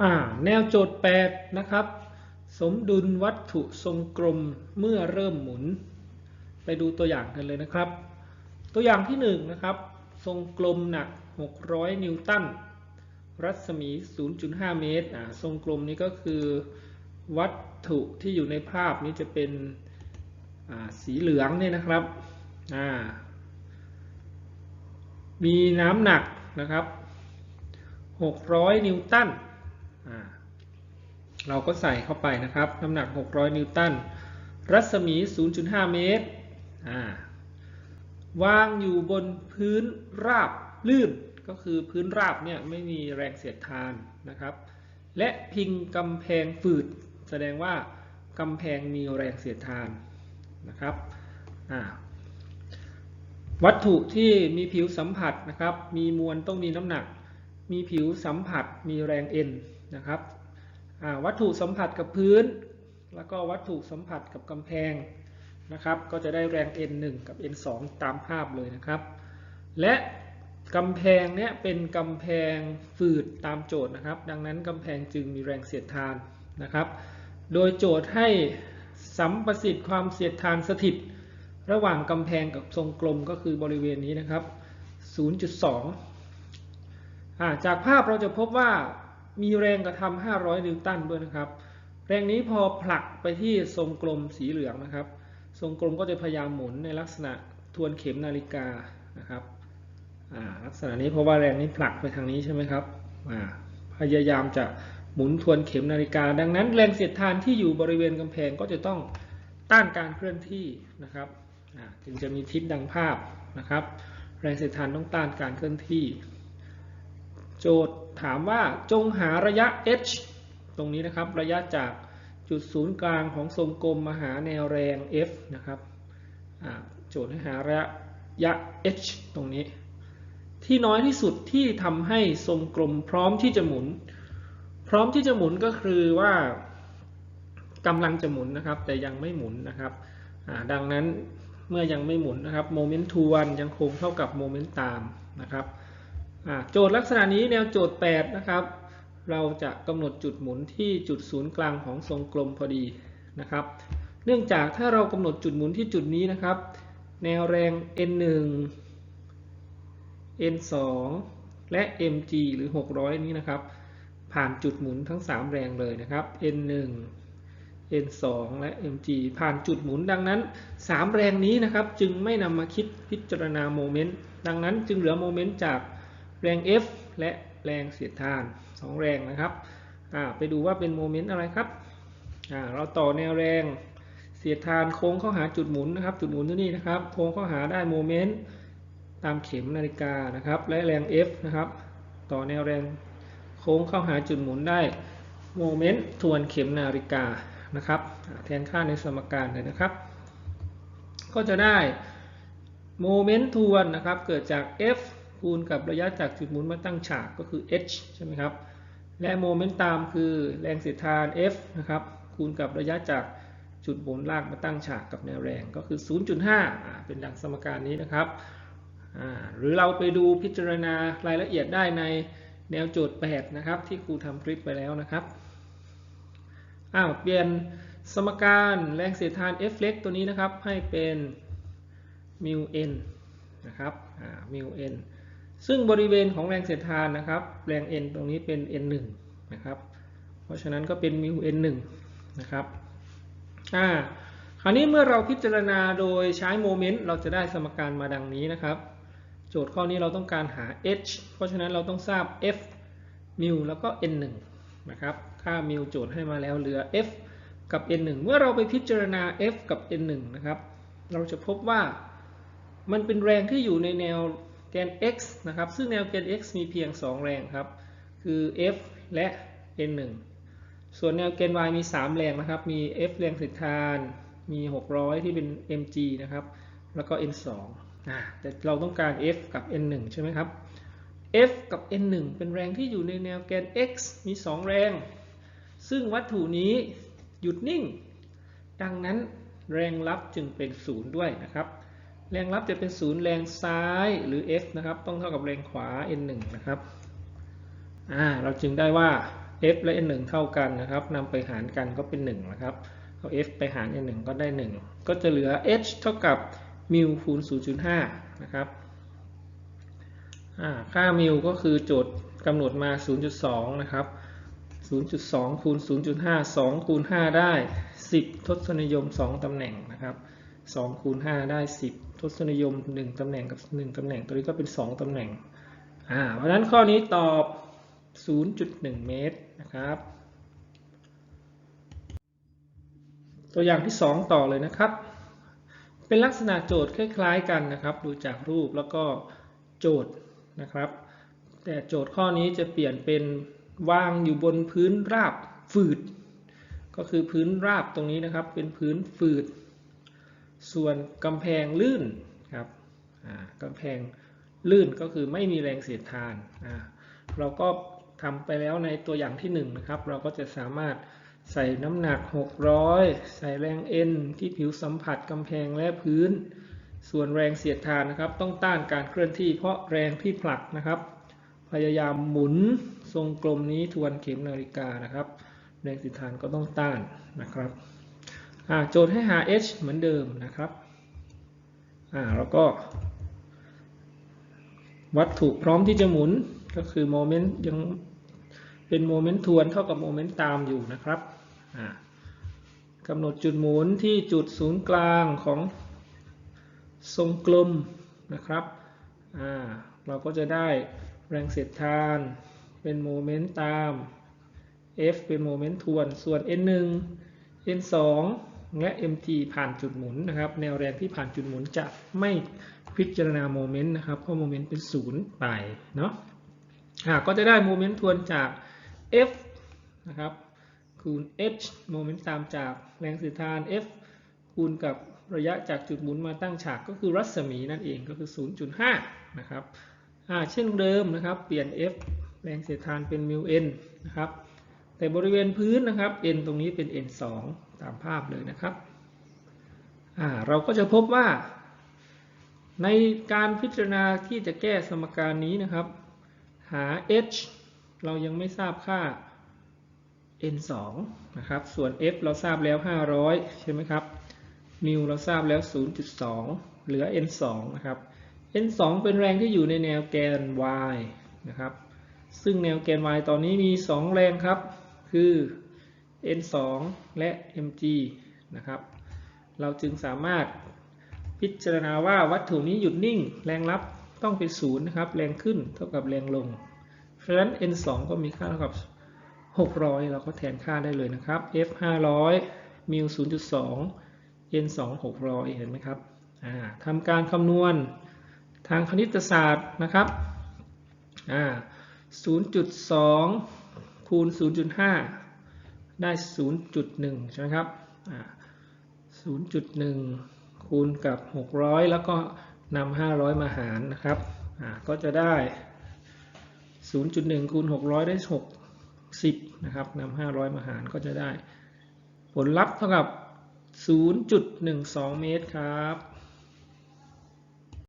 อ่าแนวโจทย์ 8 นะครับ สมดุลวัตถุทรงกลมเมื่อเริ่มหมุน ไปดูตัวอย่างกันเลยนะครับ ตัวอย่างที่ 1 นะครับ ทรงกลมหนัก 600 นิวตัน รัศมี 0.5 เมตรอ่าทรงกลมนี้ก็คือวัตถุที่อยู่ในภาพนี้จะเป็นสีเหลืองเนี่ยนะครับมีน้ำหนักนะครับ 600 นิวตัน เราก็ใส่เข้าไปนะครับ น้ำหนัก 600 นิวตัน รัศมี 0.5 เมตร วางอยู่บนพื้นราบลื่น ก็คือพื้นราบเนี่ยไม่มีแรงเสียดทานนะครับ และพิงกำแพงฝืด แสดงว่ากำแพงมีแรงเสียดทานนะครับ วัตถุที่มีผิวสัมผัสนะครับ มีมวลต้องมีน้ำหนัก มีผิวสัมผัส มีแรงเอ็น นะครับวัตถุสัมผัสกับพื้น แล้วก็วัตถุสัมผัสกับกำแพงนะครับ ก็จะได้แรง N1 กับ N2 ตามภาพเลยนะครับ และกำแพงเนี้ยเป็นกำแพงฝืดตามโจทย์นะครับ ดังนั้นกำแพงจึงมีแรงเสียดทานนะครับ โดยโจทย์ให้สัมประสิทธิ์ความเสียดทานสถิต ระหว่างกำแพงกับทรงกลมก็คือบริเวณนี้นะครับ 0.2 จากภาพเราจะพบว่า มีแรงกระทำ500 นิวตันด้วยนะครับ แรงนี้พอผลักไปที่ทรงกลมสีเหลืองนะครับ ทรงกลมก็จะพยายามหมุนในลักษณะทวนเข็มนาฬิกานะครับลักษณะนี้เพราะว่าแรงนี้ผลักไปทางนี้ใช่ไหมครับพยายามจะหมุนทวนเข็มนาฬิกา ดังนั้นแรงเสียดทานที่อยู่บริเวณกำแพงก็จะต้องต้านการเคลื่อนที่นะครับจึงจะมีทิศดังภาพนะครับ แรงเสียดทานต้องต้านการเคลื่อนที่ โจทย์ ถามว่าจงหาระยะ h ตรงนี้นะครับ ระยะจากจุดศูนย์กลางของทรงกลมมาหาแนวแรง f นะครับโจทย์ให้หาระยะ h ตรงนี้ ที่น้อยที่สุดที่ทำให้ทรงกลมพร้อมที่จะหมุน พร้อมที่จะหมุนก็คือว่ากำลังจะหมุนนะครับ แต่ยังไม่หมุนนะครับดังนั้นเมื่อยังไม่หมุนนะครับโมเมนต์ทวนยังคงเท่ากับโมเมนต์ตามนะครับ โจทย์ลักษณะนี้แนวโจทย์ 8 นะครับ เราจะกำหนดจุดหมุนที่จุดศูนย์กลางของทรงกลมพอดีนะครับ เนื่องจากถ้าเรากำหนดจุดหมุนที่จุดนี้นะครับ แนวแรง n1 n2 และ mg หรือ 600 นี้นะครับ ผ่านจุดหมุนทั้ง 3 แรงเลยนะครับ n1 n2 และ mg ผ่านจุดหมุนดังนั้น 3 แรงนี้นะครับ จึงไม่นำมาคิดพิจารณาโมเมนต์ดังนั้นจึงเหลือโมเมนต์จาก แรง F และแรงเสียดทาน 2 แรงนะครับไปดูว่าเป็นโมเมนต์อะไรครับ เราต่อแนวแรงเสียดทานโค้งเข้าหาจุดหมุนนะครับ จุดหมุนที่นี่นะครับ โค้งเข้าหาได้โมเมนต์ตามเข็มนาฬิกานะครับ และแรง F นะครับ ต่อแนวแรงโค้งเข้าหาจุดหมุนได้โมเมนต์ทวนเข็มนาฬิกานะครับแทนค่าในสมการเลยนะครับ ก็จะได้โมเมนต์ทวนนะครับเกิดจาก F คูณกับระยะจากจุดหมุนมาตั้งฉากก็คือ h ใช่ไหมครับ และโมเมนต์ตามคือแรงเสียดทาน F นะครับ คูณกับระยะจากจุดหมุนลากมาตั้งฉากกับแนวแรงก็คือ 0.5 เป็นดังสมการนี้นะครับ หรือเราไปดูพิจารณารายละเอียดได้ในแนวโจทย์8นะครับ ที่ครูทำคลิปไปแล้วนะครับ อ้าวเปลี่ยนสมการแรงเสียดทาน F เล็กตัวนี้นะครับให้เป็นมิว n นะครับมิว n ซึ่งบริเวณของแรงเสียดทานนะครับ แรง n ตรงนี้เป็น n 1นะครับ เพราะฉะนั้นก็เป็นมิว n 1นะครับอ่าคราวนี้เมื่อเราพิจารณาโดยใช้โมเมนต์เราจะได้สมการมาดังนี้นะครับ โจทย์ข้อนี้เราต้องการหา h เพราะฉะนั้นเราต้องทราบ f มิวแล้วก็ n 1นะครับ ค่ามิวโจทย์ให้มาแล้วเหลือ f กับ n 1เมื่อเราไปพิจารณา f กับ n 1นะครับ เราจะพบว่ามันเป็นแรงที่อยู่ในแนว แกน x นะครับ ซึ่งแนวแกน x มีเพียง 2 แรงครับ คือ f และ n 1 ส่วนแนวแกน y มี 3 แรงนะครับ มี f แรงสิทธาน มี 600 ที่เป็น mg นะครับ แล้วก็ n 2 อ่าแต่เราต้องการ f กับ n 1 ใช่ไหมครับ f กับ n 1 เป็นแรงที่อยู่ในแนวแกน x มี 2 แรง ซึ่งวัตถุนี้หยุดนิ่ง ดังนั้นแรงรับจึงเป็น 0 ด้วยนะครับ แรงรับจะเป็นศูนย์แรงซ้ายหรือ F นะครับ ต้องเท่ากับแรงขวา N1 นะครับ อ่า เราจึงได้ว่า f และ n 1 เท่ากันนะครับนำไปหารกันก็เป็น1นะครับ เอา f ไปหาร n 1 ก็ได้ 1 ก็จะเหลือ h เท่ากับมิวคูณ 0.5 นะครับค่ามิวก็คือโจทย์กำหนดมา 0.2 นะครับ 0.2 คูณ 0.5 2 คูณ 5 ได้ 10 ทศนิยม 2ตำแหน่งนะครับ 2 คูณ 5 ได้ 10 ทศนิยม 1ตำแหน่งกับ 1ตำแหน่ง ตัวนี้ก็เป็น 2ตำแหน่งอ่าเพราะฉะนั้นข้อนี้ตอบ 0.1 เมตรนะครับ ตัวอย่างที่ 2 ต่อเลยนะครับ เป็นลักษณะโจทย์คล้าย ๆ กันนะครับ ดูจากรูปแล้วก็โจทย์นะครับ แต่โจทย์ข้อนี้จะเปลี่ยนเป็นวางอยู่บนพื้นราบฝืด ก็คือพื้นราบตรงนี้นะครับ เป็นพื้นฝืด ส่วนกำแพงลื่นครับกำแพงลื่นก็คือไม่มีแรงเสียดทานเราก็ทำไปแล้วในตัวอย่างที่1นนะครับ เราก็จะสามารถใส่น้ำหนัก 600 ใส่แรงเอ็นที่ผิวสัมผัสกำแพงและพื้น ส่วนแรงเสียดทานนะครับ ต้องต้านการเคลื่อนที่เพราะแรงที่ผลักนะครับ พยายามหมุนทรงกลมนี้ทวนเข็มนาฬิกานะครับ แรงเสียดทานก็ต้องต้านนะครับ โจทย์ให้หา h เหมือนเดิมนะครับแล้วก็วัตถุพร้อมที่จะหมุนก็คือโมเมนต์ยังเป็นโมเมนต์ทวนเท่ากับโมเมนต์ตามอยู่นะครับกำหนดจุดหมุนที่จุดศูนย์กลางของทรงกลมนะครับ เราก็จะได้แรงเสียดทานเป็นโมเมนต์ตาม F เป็นโมเมนต์ทวน ส่วน N1 N2 และ MG ผ่านจุดหมุนนะครับ แนวแรงที่ผ่านจุดหมุนจะไม่พิจารณาโมเมนต์นะครับ เพราะโมเมนต์เป็นศูนย์ไปเนาะก็จะได้โมเมนต์ทวนจาก F นะครับคูณ h โมเมนต์ตามจากแรงเสียดทาน F คูณกับระยะจากจุดหมุนมาตั้งฉากก็คือรัศมีนั่นเองก็คือ 0.5 นะครับเช่นเดิมนะครับ เปลี่ยน F แรงเสียดทานเป็นมิว n นะครับ แต่บริเวณพื้นนะครับ n ตรงนี้เป็น n 2ตามภาพเลยนะครับเราก็จะพบว่า ในการพิจารณาที่จะแก้สมการนี้นะครับ หา h เรายังไม่ทราบค่า n 2นะครับ ส่วน f เราทราบแล้ว 500 ใช่ไหมครับ มิวเราทราบแล้ว 0.2 เหลือ n 2นะครับ n 2เป็นแรงที่อยู่ในแนวแกน y นะครับ ซึ่งแนวแกน y ตอนนี้มี 2 แรงครับ คือ n 2 และ mg นะครับ เราจึงสามารถพิจารณาว่าวัตถุนี้หยุดนิ่ง แรงรับต้องเป็นศูนย์นะครับ แรงขึ้นเท่ากับแรงลง เพราะฉะนั้น n 2 ก็มีค่าเท่ากับ 600 เราก็แทนค่าได้เลยนะครับ f 500มิล0.2 n 2 600 เห็นไหมครับทำการคำนวณทางคณิตศาสตร์นะครับ0.2 คูณ 0.5 ได้ 0.1 ใช่ไหมครับ 0.1 คูณกับ 600 แล้วก็นำ500 มาหารนะครับ ก็จะได้ 0.1 คูณ 600 ได้ 60 นะครับนำ500 มาหารก็จะได้ ผลลัพธ์เท่ากับ 0.12 เมตรครับ